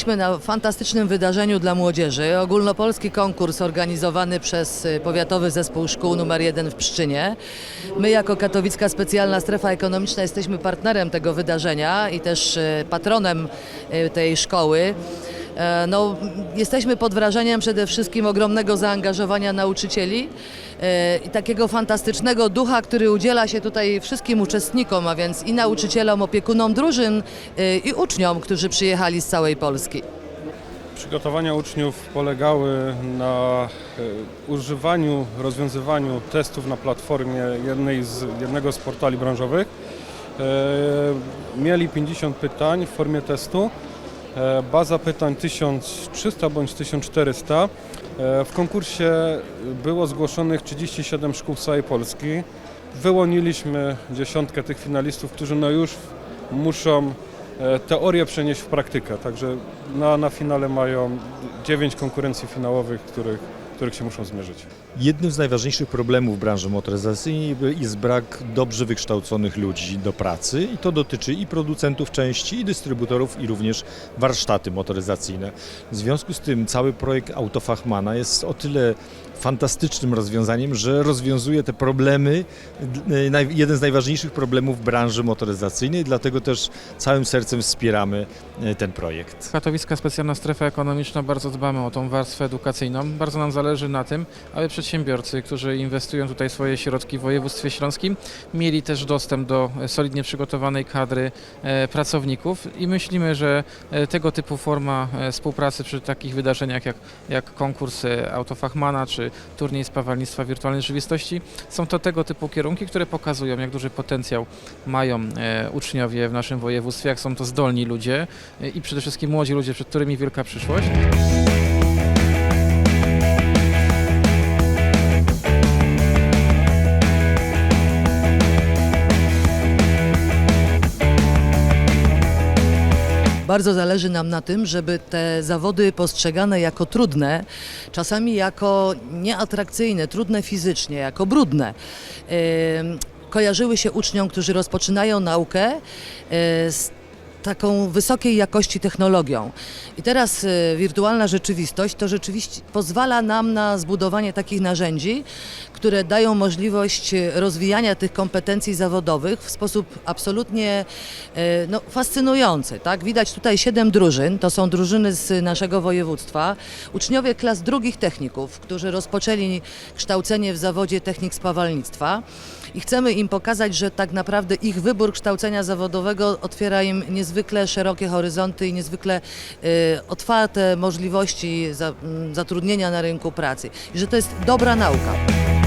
Jesteśmy na fantastycznym wydarzeniu dla młodzieży. Ogólnopolski konkurs organizowany przez y, Powiatowy Zespół Szkół nr 1 w Pszczynie. My jako Katowicka Specjalna Strefa Ekonomiczna jesteśmy partnerem tego wydarzenia i też y, patronem y, tej szkoły. E, No, jesteśmy pod wrażeniem przede wszystkim ogromnego zaangażowania nauczycieli e, i takiego fantastycznego ducha, który udziela się tutaj wszystkim uczestnikom, a więc i nauczycielom, opiekunom drużyn e, i uczniom, którzy przyjechali z całej Polski. Przygotowania uczniów polegały na używaniu, rozwiązywaniu testów na platformie jednej z, jednego z portali branżowych. Mieli 50 pytań w formie testu. E, Baza pytań 1300 bądź 1400. E, W konkursie było zgłoszonych 37 szkół z całej Polski. Wyłoniliśmy dziesiątkę tych finalistów, którzy no już muszą e, teorię przenieść w praktykę. Także na, na finale mają 9 konkurencji finałowych, których, których się muszą zmierzyć. Jednym z najważniejszych problemów branży motoryzacyjnej jest brak dobrze wykształconych ludzi do pracy i to dotyczy i producentów części, i dystrybutorów, i również warsztaty motoryzacyjne. W związku z tym cały projekt Autofachmana jest o tyle fantastycznym rozwiązaniem, że rozwiązuje te problemy, jeden z najważniejszych problemów branży motoryzacyjnej, dlatego też całym sercem wspieramy e, ten projekt. Katowicka Specjalna Strefa Ekonomiczna bardzo dbamy o tą warstwę edukacyjną. Bardzo nam zależy na tym, aby przedsiębiorcy, którzy inwestują tutaj swoje środki w województwie śląskim, mieli też dostęp do e, solidnie przygotowanej kadry e, pracowników i myślimy, że e, tego typu forma współpracy przy takich wydarzeniach jak, jak konkurs Autofachmana czy turniej spawalnictwa wirtualnej rzeczywistości są to tego typu kierunki, które pokazują, jak duży potencjał mają uczniowie w naszym województwie, jak są to zdolni ludzie i przede wszystkim młodzi ludzie, przed którymi wielka przyszłość. Bardzo zależy nam na tym, żeby te zawody postrzegane jako trudne, czasami jako nieatrakcyjne, trudne fizycznie, jako brudne, kojarzyły się uczniom, którzy rozpoczynają naukę e, z taką wysokiej jakości technologią. I teraz e, wirtualna rzeczywistość to rzeczywiście pozwala nam na zbudowanie takich narzędzi, które dają możliwość e, rozwijania tych kompetencji zawodowych w sposób absolutnie e, no, fascynujący. Tak? Widać tutaj siedem drużyn, to są drużyny z naszego województwa, uczniowie klas drugich techników, którzy rozpoczęli kształcenie w zawodzie technik spawalnictwa i chcemy im pokazać, że tak naprawdę ich wybór kształcenia zawodowego otwiera im niezwykle szerokie horyzonty i niezwykle e, otwarte możliwości zatrudnienia na rynku pracy i że to jest dobra nauka.